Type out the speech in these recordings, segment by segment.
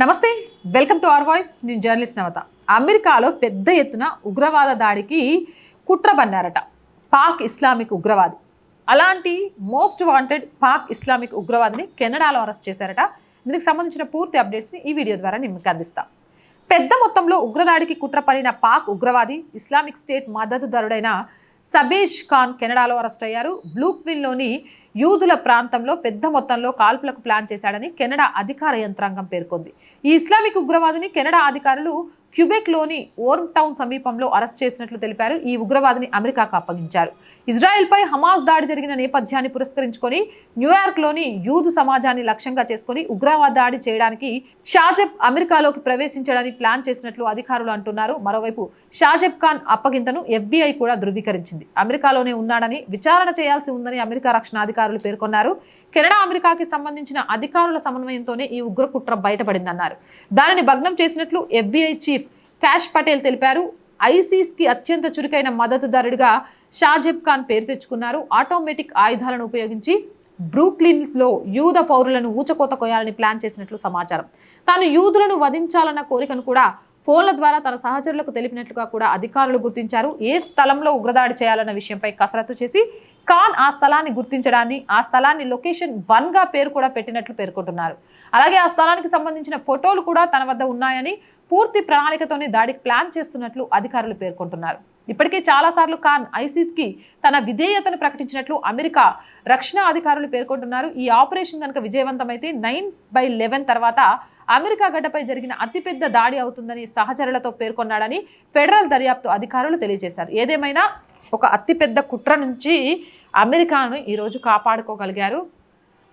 నమస్తే welcome to our voice. నేను journalist Navata. అమెరికాలో పెద్ద ఎత్తున ఉగ్రవాద దాడికి కుట్ర పన్నారట. పాక్ ఇస్లామిక్ ఉగ్రవాది. అలాంటి మోస్ట్ వాంటెడ్ పాక్ ఇస్లామిక్ ఉగ్రవాదిని కెనడాలో అరెస్ట్ చేశారట. దీనికి సంబంధించిన పూర్తి అప్డేట్స్ని ఈ వీడియో ద్వారా నేను మీకు అందిస్తాం. పెద్ద మొత్తంలో ఉగ్రదాడికి కుట్ర పడిన పాక్ ఉగ్రవాది ఇస్లామిక్ స్టేట్ మద్దతుదారుడైన సబేష్ ఖాన్ కెనడాలో అరెస్ట్ అయ్యారు. బ్లూక్విన్లోని యూదుల ప్రాంతంలో పెద్ద మొత్తంలో కాల్పులకు ప్లాన్ చేశాడని కెనడా అధికార యంత్రాంగం పేర్కొంది. ఈ ఇస్లామిక్ ఉగ్రవాదిని కెనడా అధికారులు క్యూబెక్లోని ఓర్మ్ టౌన్ సమీపంలో అరెస్ట్ చేసినట్లు తెలిపారు. ఈ ఉగ్రవాదిని అమెరికాకు అప్పగించారు. ఇజ్రాయెల్పై హమాస్ దాడి జరిగిన నేపథ్యాన్ని పురస్కరించుకొని న్యూయార్క్లోని యూదు సమాజాన్ని లక్ష్యంగా చేసుకొని ఉగ్రవాద దాడి చేయడానికి షాజెబ్ అమెరికాలోకి ప్రవేశించడానికి ప్లాన్ చేసినట్లు అధికారులు అంటున్నారు. మరోవైపు షాజెబ్ ఖాన్ అప్పగింతను ఎఫ్బీఐ కూడా ధృవీకరించింది. అమెరికాలోనే ఉన్నాడని విచారణ చేయాల్సి ఉందని అమెరికా రక్షణ అధికారులు పేర్కొన్నారు. కెనడా అమెరికాకి సంబంధించిన అధికారుల సమన్వయంతోనే ఈ ఉగ్రకుట్ర బయటపడిందన్నారు. దానిని భగ్నం చేసినట్లు ఎఫ్బీఐ చీఫ్ క్యాష్ పటేల్ తెలిపారు. ఐసీస్కి అత్యంత చురుకైన మద్దతుదారుడిగా షాజెబ్ ఖాన్ పేరు తెచ్చుకున్నారు. ఆటోమేటిక్ ఆయుధాలను ఉపయోగించి బ్రూక్లిన్లో యూద పౌరులను ఊచకోత కొయ్యాలని ప్లాన్ చేసినట్లు సమాచారం. తాను యూదులను వధించాలన్న కోరికను కూడా ఫోన్ల ద్వారా తన సహచరులకు తెలిపినట్లుగా కూడా అధికారులు గుర్తించారు. ఏ స్థలంలో ఉగ్రదాడి చేయాలన్న విషయంపై కసరత్తు చేసి ఖాన్ ఆ స్థలాన్ని గుర్తించడాన్ని ఆ స్థలాన్ని లొకేషన్ వన్గా పేరు కూడా పెట్టినట్లు పేర్కొంటున్నారు. అలాగే ఆ స్థలానికి సంబంధించిన ఫోటోలు కూడా తన వద్ద ఉన్నాయని పూర్తి ప్రణాళికతోనే దాడికి ప్లాన్ చేస్తున్నట్లు అధికారులు పేర్కొంటున్నారు. ఇప్పటికే చాలాసార్లు ఖాన్ ఐసిస్కి తన విధేయతను ప్రకటించినట్లు అమెరికా రక్షణ అధికారులు పేర్కొంటున్నారు. ఈ ఆపరేషన్ కనుక విజయవంతమైతే నైన్ బై లెవెన్ తర్వాత అమెరికా గడ్డపై జరిగిన అతిపెద్ద దాడి అవుతుందని సహచరులతో పేర్కొన్నాడని ఫెడరల్ దర్యాప్తు అధికారులు తెలియజేశారు. ఏదేమైనా ఒక అతిపెద్ద కుట్ర నుంచి అమెరికాను ఈరోజు కాపాడుకోగలిగారు.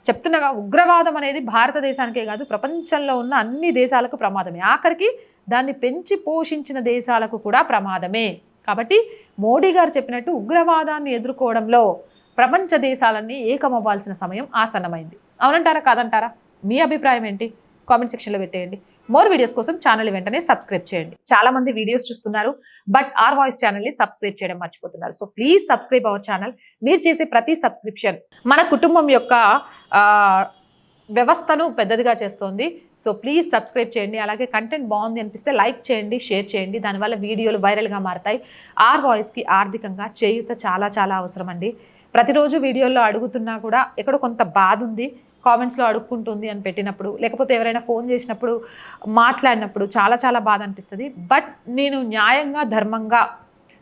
చెప్తున్నగా ఉగ్రవాదం అనేది భారతదేశానికే కాదు ప్రపంచంలో ఉన్న అన్ని దేశాలకు ప్రమాదమే. ఆఖరికి దాన్ని పెంచి పోషించిన దేశాలకు కూడా ప్రమాదమే. కాబట్టి మోడీ గారు చెప్పినట్టు ఉగ్రవాదాన్ని ఎదుర్కోవడంలో ప్రపంచ దేశాలన్నీ ఏకమవ్వాల్సిన సమయం ఆసన్నమైంది. అవునంటారా కాదంటారా? మీ అభిప్రాయం ఏంటి? కామెంట్ సెక్షన్లో పెట్టేయండి. మోర్ వీడియోస్ కోసం ఛానల్ వెంటనే సబ్స్క్రైబ్ చేయండి. చాలా మంది వీడియోస్ చూస్తున్నారు బట్ ఆర్ వాయిస్ ఛానల్ని సబ్స్క్రైబ్ చేయడం మర్చిపోతున్నారు. So please subscribe our channel. మీరు చేసే ప్రతి సబ్స్క్రిప్షన్ మన కుటుంబం యొక్క వ్యవస్థను పెద్దదిగా చేస్తోంది. సో ప్లీజ్ సబ్స్క్రైబ్ చేయండి. అలాగే కంటెంట్ బాగుంది అనిపిస్తే లైక్ చేయండి షేర్ చేయండి. దానివల్ల వీడియోలు వైరల్గా మారతాయి. ఆర్ వాయిస్కి ఆర్థికంగా చేయూత చాలా చాలా అవసరం అండి ప్రతిరోజు వీడియోల్లో అడుగుతున్నా కూడా ఎక్కడో కొంత బాధ ఉంది కామెంట్స్లో అడుక్కుంటుంది అని పెట్టినప్పుడు లేకపోతే ఎవరైనా ఫోన్ చేసినప్పుడు మాట్లాడినప్పుడు చాలా చాలా బాధ అనిపిస్తుంది. బట్ నేను న్యాయంగా ధర్మంగా